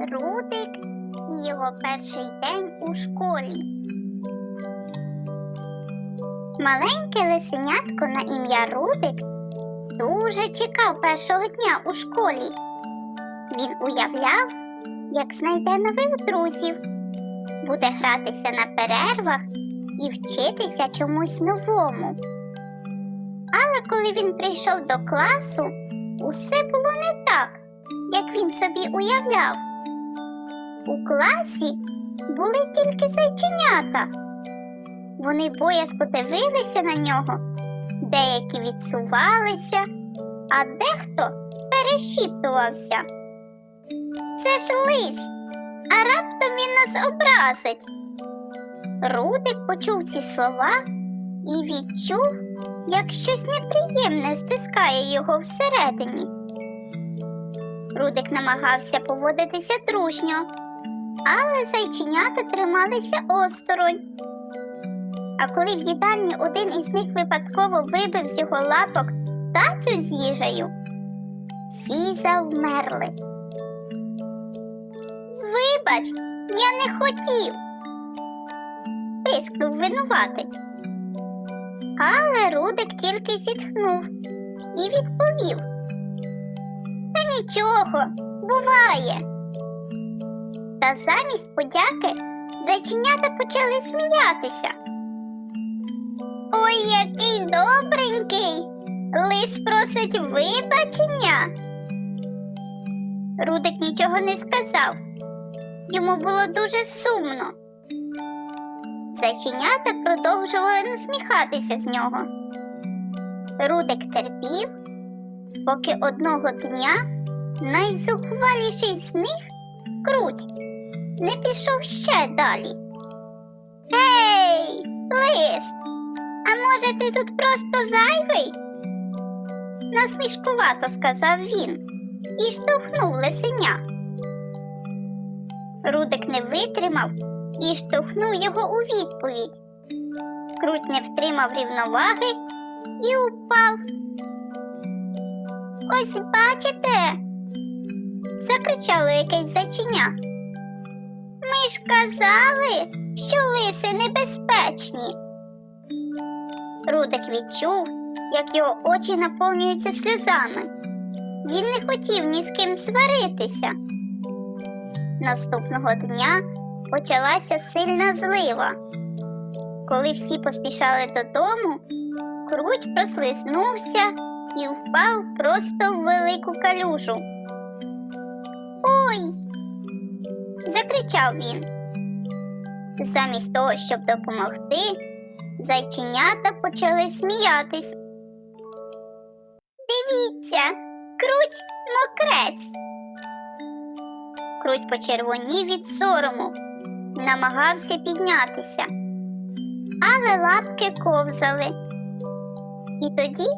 Рудик і його перший день у школі. Маленьке лисенятко на ім'я Рудик дуже чекав першого дня у школі. Він уявляв, як знайде нових друзів, буде гратися на перервах і вчитися чомусь новому. Але коли він прийшов до класу, усе було не так, як він собі уявляв. У класі були тільки зайченята. Вони боязко дивилися на нього, деякі відсувалися, а дехто перешіптувався. Це ж лис, а раптом він нас образить. Рудик почув ці слова і відчув, як щось неприємне стискає його всередині. Рудик намагався поводитися дружньо, але зайченята трималися осторонь. А коли в їдальні один із них випадково вибив з його лапок тацю з їжею, всі завмерли. Вибач, я не хотів. Пискнув винуватець. Але Рудик тільки зітхнув і відповів. Та нічого, буває. Та замість подяки зайченята почали сміятися. Ой, який добренький. Лис просить вибачення. Рудик нічого не сказав. Йому було дуже сумно. Зайченята продовжували насміхатися з нього. Рудик терпів, поки одного дня найзухваліший з них круть не пішов ще далі. Гей, лис, а може ти тут просто зайвий? Насмішкувато сказав він і штовхнув лисеня. Рудик не витримав і штовхнув його у відповідь. Круть не втримав рівноваги і упав. Ось бачите, закричало якесь зайчиня. Ми ж казали, що лиси небезпечні. Рудик відчув, як його очі наповнюються сльозами. Він не хотів ні з ким сваритися. Наступного дня почалася сильна злива. Коли всі поспішали додому, круть прослизнувся і впав просто в велику калюжу. Ой! Закричав він. Замість того, щоб допомогти, зайченята почали сміятись. Дивіться, круть мокрець. Круть почервонів від сорому, намагався піднятися, але лапки ковзали. І тоді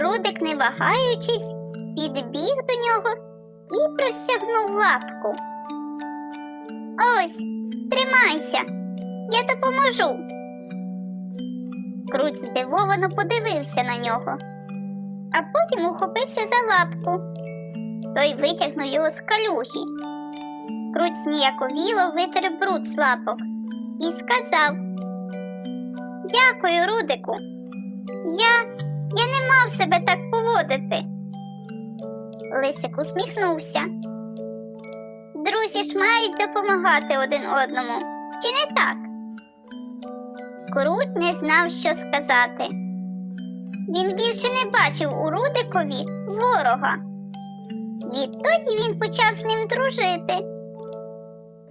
Рудик, не вагаючись, підбіг до нього і простягнув лапку. Ось, тримайся, я допоможу. Круть здивовано подивився на нього, а потім ухопився за лапку. Той витягнув його з калюжі. Круть зніяковіло витер бруд з лапок і сказав: Дякую, Рудику. Я, я не мав себе так поводити. Лисик усміхнувся. Друзі ж мають допомагати один одному, чи не так? Круть не знав, що сказати. Він більше не бачив у Рудикові ворога. Відтоді він почав з ним дружити.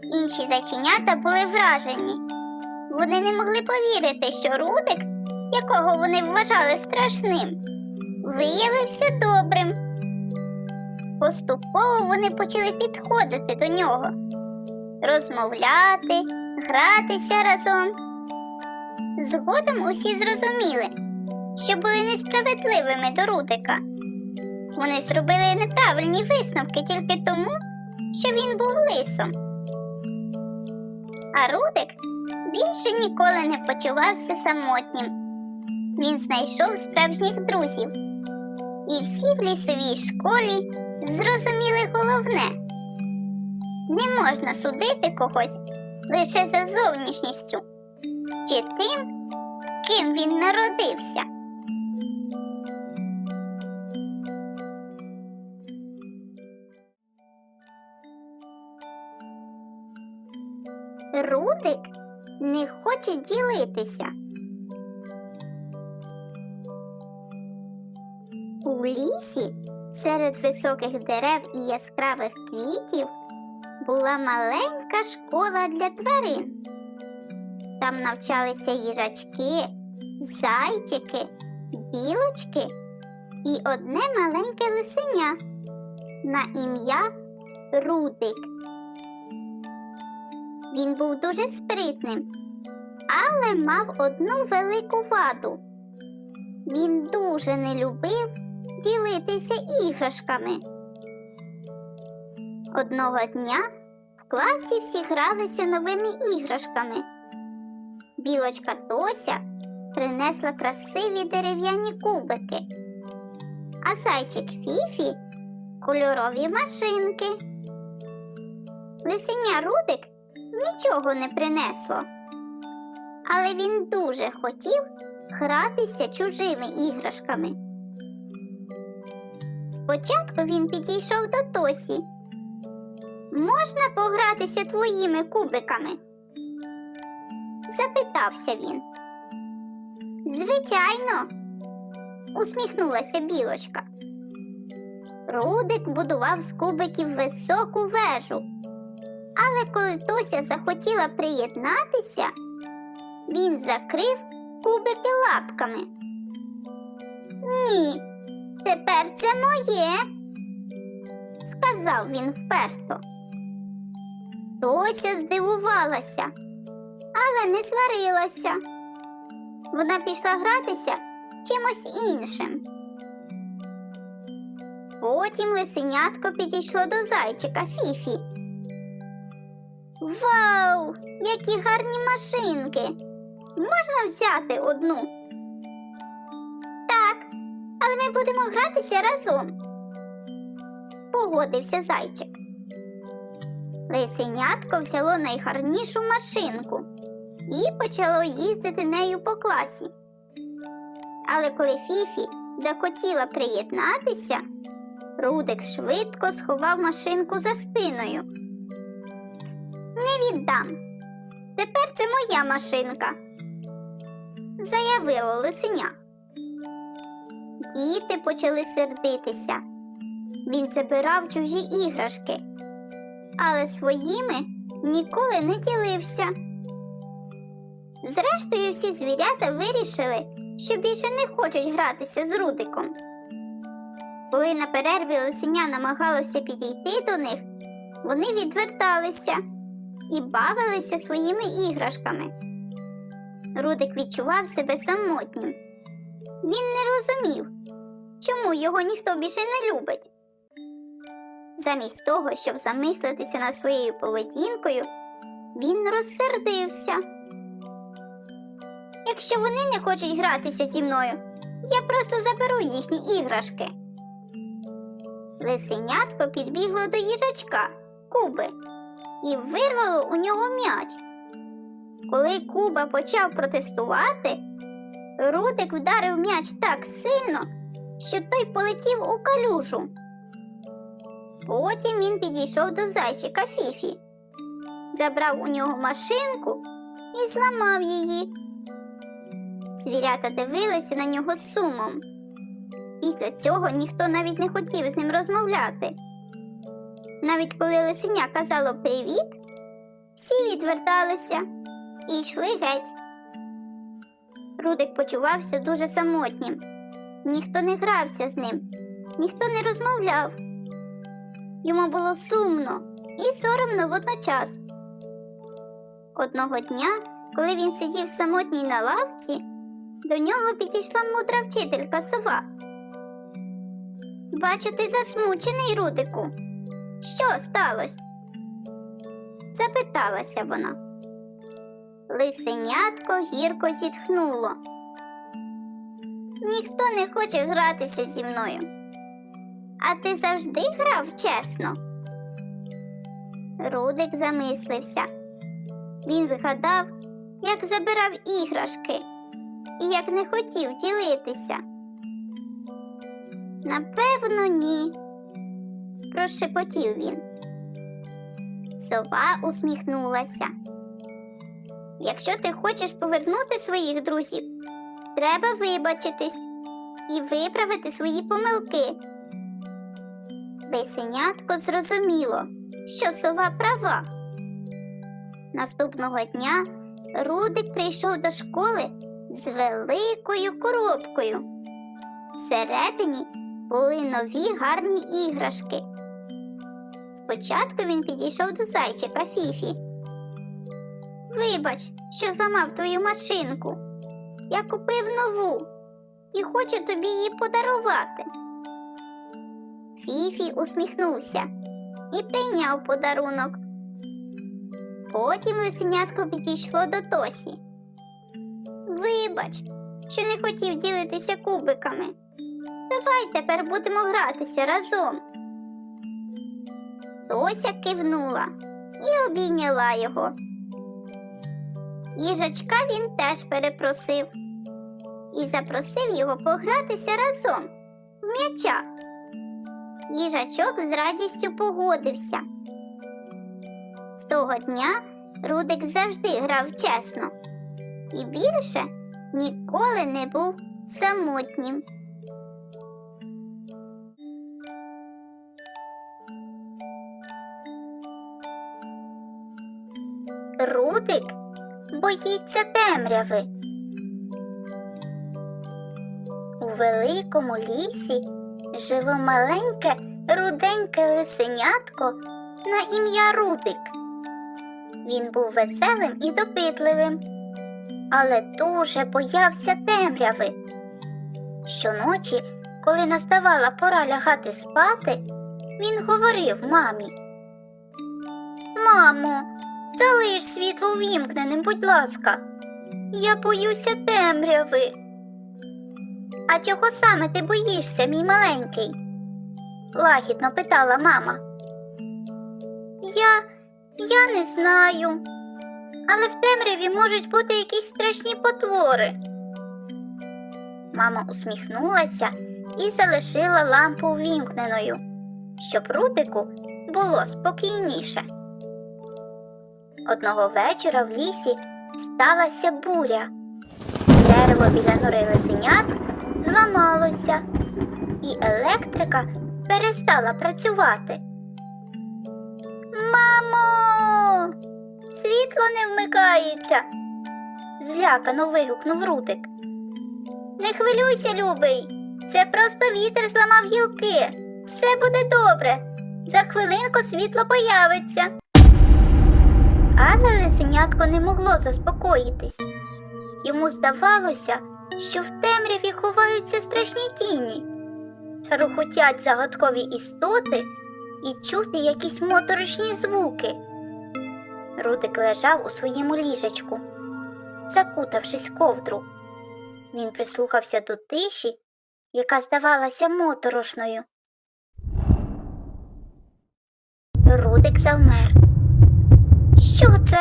Інші зайченята були вражені. Вони не могли повірити, що Рудик, якого вони вважали страшним, виявився добрим. Поступово вони почали підходити до нього, розмовляти, гратися разом. Згодом усі зрозуміли, що були несправедливими до Рудика. Вони зробили неправильні висновки тільки тому, що він був лисом. А Рудик більше ніколи не почувався самотнім. Він знайшов справжніх друзів. І всі в лісовій школі зрозуміли головне Не можна судити когось лише за зовнішністю чи тим, ким він народився. Рудик не хоче ділитися. У лісі серед високих дерев і яскравих квітів була маленька школа для тварин. Там навчалися їжачки, зайчики, білочки і одне маленьке лисеня на ім'я Рудик. Він був дуже спритним, але мав одну велику ваду. Він дуже не любив ділитися іграшками. Одного дня в класі всі гралися новими іграшками. Білочка Тося принесла красиві дерев'яні кубики, а зайчик Фіфі кольорові машинки. Лисеня Рудик нічого не принесло, але він дуже хотів гратися чужими іграшками. Спочатку він підійшов до Тосі. Можна погратися твоїми кубиками? запитався він. Звичайно, усміхнулася білочка. Рудик будував з кубиків високу вежу. Але коли Тося захотіла приєднатися, він закрив кубики лапками. Ні, тепер це моє, сказав він вперто. Тося здивувалася, але не сварилася. Вона пішла гратися чимось іншим. Потім лисенятко підійшло до зайчика Фіфі. Вау! Які гарні машинки! Можна взяти одну? Але ми будемо гратися разом. Погодився зайчик. Лисенятко взяло найгарнішу машинку і почало їздити нею по класі. Але коли Фіфі захотіла приєднатися, Рудик швидко сховав машинку за спиною. Не віддам. Тепер це моя машинка, заявило лисеня. Діти почали сердитися. Він забирав чужі іграшки, але своїми ніколи не ділився. Зрештою, всі звірята вирішили, що більше не хочуть гратися з Рудиком. Коли на перерві лисеня намагалося підійти до них, вони відверталися і бавилися своїми іграшками. Рудик відчував себе самотнім. Він не розумів, чому його ніхто більше не любить. Замість того, щоб замислитися над своєю поведінкою, він розсердився. Якщо вони не хочуть гратися зі мною, я просто заберу їхні іграшки. Лисенятко підбігло до їжачка Куби і вирвало у нього м'яч. Коли Куба почав протестувати, Рудик вдарив м'яч так сильно, що той полетів у калюжу. Потім він підійшов до зайчика Фіфі, забрав у нього машинку і зламав її. Звірята дивилися на нього з сумом. Після цього ніхто навіть не хотів з ним розмовляти. Навіть коли лисеня казало привіт, всі відверталися і йшли геть. Рудик почувався дуже самотнім. Ніхто не грався з ним, ніхто не розмовляв. Йому було сумно і соромно водночас. Одного дня, коли він сидів самотній на лавці, до нього підійшла мудра вчителька сова. Бачу, ти засмучений, Рудику. Що сталося? запиталася вона. Лисенятко гірко зітхнуло. Ніхто не хоче гратися зі мною. А ти завжди грав чесно? Рудик замислився. Він згадав, як забирав іграшки і як не хотів ділитися. Напевно, ні, прошепотів він. Сова усміхнулася. Якщо ти хочеш повернути своїх друзів, треба вибачитись і виправити свої помилки. Лисенятко зрозуміло, що сова права. Наступного дня Рудик прийшов до школи з великою коробкою. Всередині були нові гарні іграшки. Спочатку він підійшов до зайчика Фіфі. Вибач, що зламав твою машинку. Я купив нову і хочу тобі її подарувати. Фіфі усміхнувся і прийняв подарунок. Потім лисенятко підійшло до Тосі. Вибач, що не хотів ділитися кубиками. Давай тепер будемо гратися разом. Тося кивнула і обійняла його. Їжачка він теж перепросив і запросив його погратися разом в м'яча. Їжачок з радістю погодився. З того дня Рудик завжди грав чесно і більше ніколи не був самотнім. Рудик боїться темряви. У великому лісі жило маленьке руденьке лисенятко на ім'я Рудик. Він був веселим і допитливим, але дуже боявся темряви. Щоночі, коли наставала пора лягати спати, він говорив мамі. Мамо, залиш світло увімкненим, будь ласка. Я боюся темряви. А чого саме ти боїшся, мій маленький? лагідно питала мама. Я я не знаю, але в темряві можуть бути якісь страшні потвори. Мама усміхнулася і залишила лампу увімкненою, щоб Рудику було спокійніше. Одного вечора в лісі сталася буря. Дерево біля нори лисенят зламалося, і електрика перестала працювати. Мамо, світло не вмикається, злякано вигукнув Рудик. Не хвилюйся, любий. Це просто вітер зламав гілки. Все буде добре. За хвилинку світло появиться. Але лисенятко не могло заспокоїтись. Йому здавалося, що в темряві ховаються страшні тіні, шарохотять загадкові істоти і чути якісь моторошні звуки. Рудик лежав у своєму ліжечку, закутавшись ковдру. Він прислухався до тиші, яка здавалася моторошною. Рудик завмер. Що це?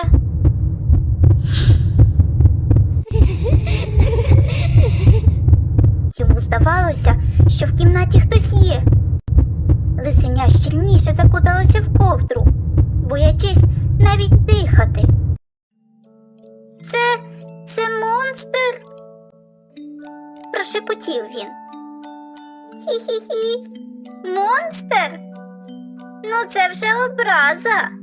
Йому здавалося, що в кімнаті хтось є. Лисеня щільніше закуталося в ковдру, боячись навіть дихати. Це це монстр? прошепотів він. Хі-хі-хі, монстр? Ну, це вже образа.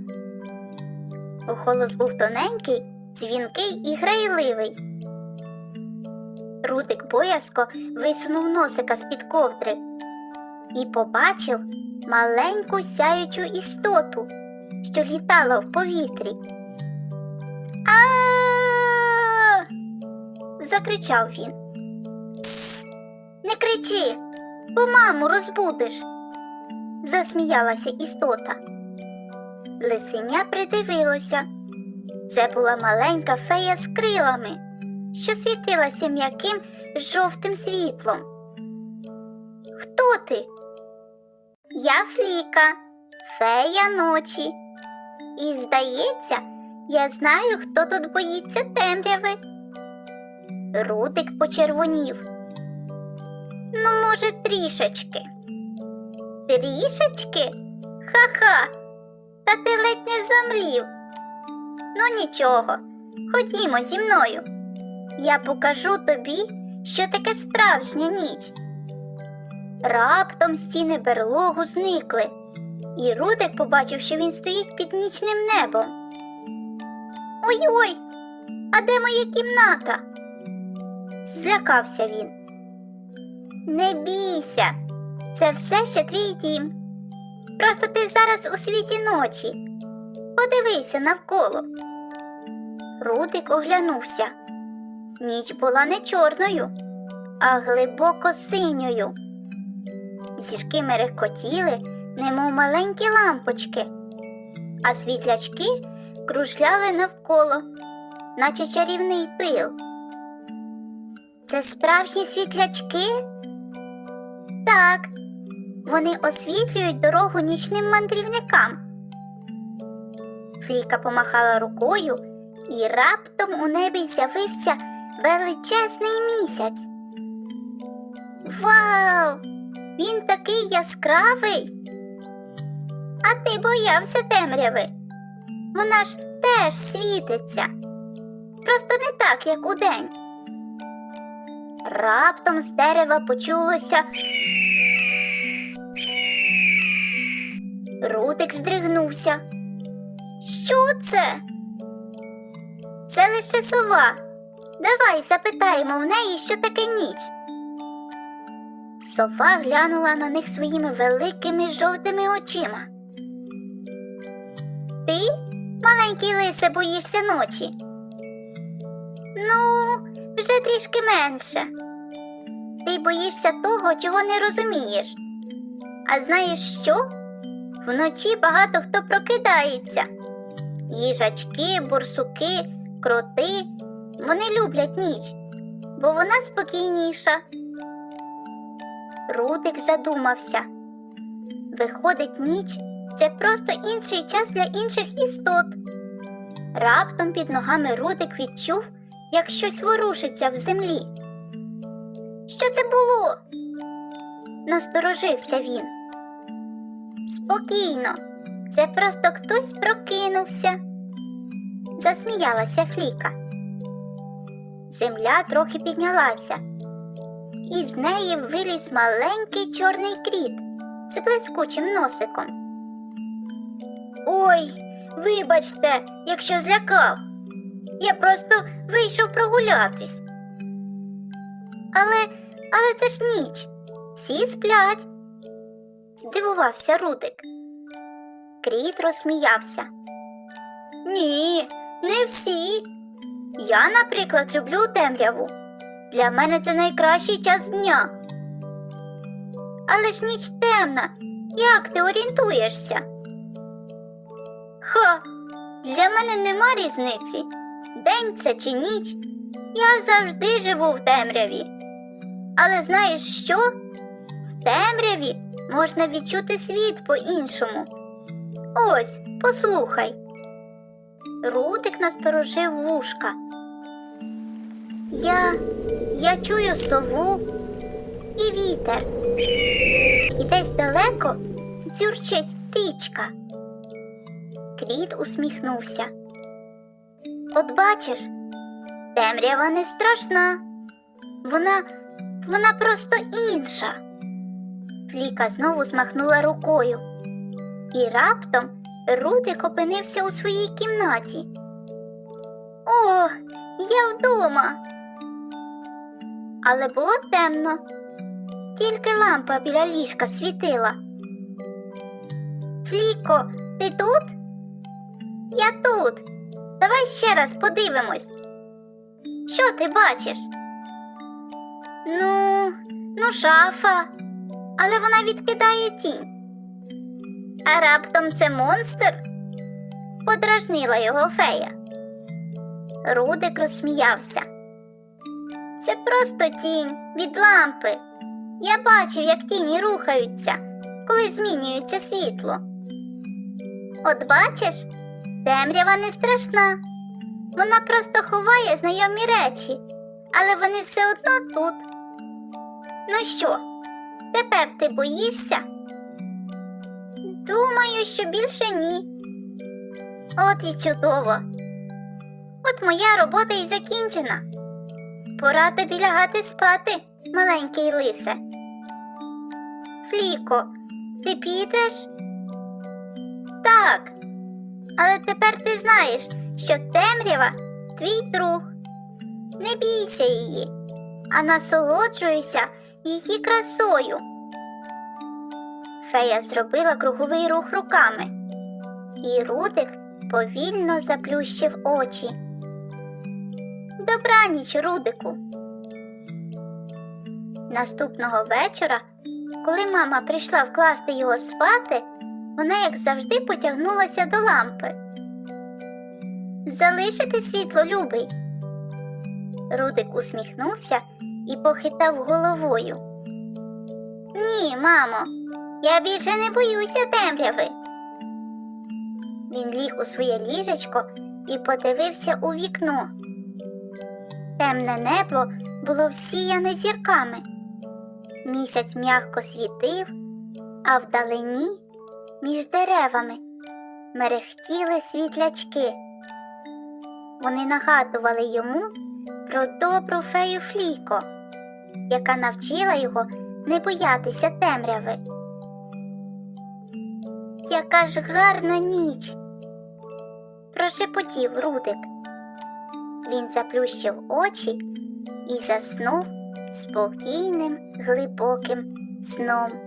Голос був тоненький, дзвінкий і грайливий. Рудик боязко висунув носика з-під ковдри і побачив маленьку сяючу істоту, що літала в повітрі. а закричав він. Тс, не кричи, бо маму розбудиш, засміялася істота. Лисеня придивилося. Це була маленька фея з крилами, що світилася м'яким жовтим світлом. Хто ти? Я Фліка, фея ночі. І здається, я знаю, хто тут боїться темряви. Рудик почервонів. Ну, може, трішечки. Трішечки? Ха-ха. Та ти ледь не зомлів. Ну нічого, ходімо зі мною. Я покажу тобі, що таке справжня ніч. Раптом стіни берлогу зникли, і Рудик побачив, що він стоїть під нічним небом. Ой-ой, а де моя кімната? Злякався він. Не бійся, це все ще твій дім. Просто ти зараз у світі ночі. Подивися навколо. Рудик оглянувся. Ніч була не чорною, а глибоко синьою. Зірки мерехкотіли, немов маленькі лампочки, а світлячки кружляли навколо, наче чарівний пил. Це справжні світлячки? Так, вони освітлюють дорогу нічним мандрівникам. Фліка помахала рукою, і раптом у небі з'явився величезний місяць. Вау! Він такий яскравий. А ти боявся темряви. Вона ж теж світиться. Просто не так, як удень. Раптом з дерева почулося. Рудик здригнувся. Що це? Це лише сова. Давай запитаємо в неї, що таке ніч. Сова глянула на них своїми великими жовтими очима. Ти, маленький лисе, боїшся ночі? Ну, вже трішки менше. Ти боїшся того, чого не розумієш. А знаєш що? Вночі багато хто прокидається. Їжачки, бурсуки, кроти. Вони люблять ніч, бо вона спокійніша. Рудик задумався. Виходить, ніч це просто інший час для інших істот. Раптом під ногами Рудик відчув, як щось ворушиться в землі. Що це було? Насторожився він. Спокійно, це просто хтось прокинувся. Засміялася Фліка. Земля трохи піднялася, і з неї виліз маленький чорний кріт з блискучим носиком. Ой, вибачте, якщо злякав. Я просто вийшов прогулятись. Але, але це ж ніч. Всі сплять. Здивувався Рудик. Кріт розсміявся. Ні, не всі. Я, наприклад, люблю темряву. Для мене це найкращий час дня. Але ж ніч темна. Як ти орієнтуєшся? Ха, для мене нема різниці. День це чи ніч. Я завжди живу в темряві. Але знаєш що? В темряві можна відчути світ по-іншому. Ось, послухай. Рудик насторожив вушка. Я. я чую сову і вітер. І десь далеко дзюрчить річка. Кріт усміхнувся. От бачиш, темрява не страшна. Вона. вона просто інша. Фліка знову змахнула рукою. І раптом Рудик опинився у своїй кімнаті. О, я вдома. Але було темно, тільки лампа біля ліжка світила. Фліко, ти тут? Я тут. Давай ще раз подивимось. Що ти бачиш? Ну, ну, шафа, але вона відкидає тінь. А раптом це монстр? Подражнила його фея. Рудик розсміявся. Це просто тінь від лампи. Я бачив, як тіні рухаються, коли змінюється світло. От бачиш, Темрява не страшна. Вона просто ховає знайомі речі, але вони все одно тут. Ну що, тепер ти боїшся? Думаю, що більше ні. От і чудово. От моя робота і закінчена. Пора тобі лягати спати, маленький лисе. Фліко, ти підеш? Так. Але тепер ти знаєш, що темрява твій друг. Не бійся її, а насолоджуйся її красою. Фея зробила круговий рух руками, і Рудик повільно заплющив очі. Добраніч, Рудику. Наступного вечора, коли мама прийшла вкласти його спати, вона, як завжди, потягнулася до лампи. Залишити світло, любий. Рудик усміхнувся і похитав головою. Ні, мамо, я більше не боюся темряви. Він ліг у своє ліжечко і подивився у вікно. Темне небо було всіяне зірками. Місяць м'яко світив, а вдалині, між деревами, мерехтіли світлячки. Вони нагадували йому про добру фею Фліко, яка навчила його не боятися темряви. Яка ж гарна ніч. Прошепотів Рудик. Він заплющив очі і заснув спокійним глибоким сном.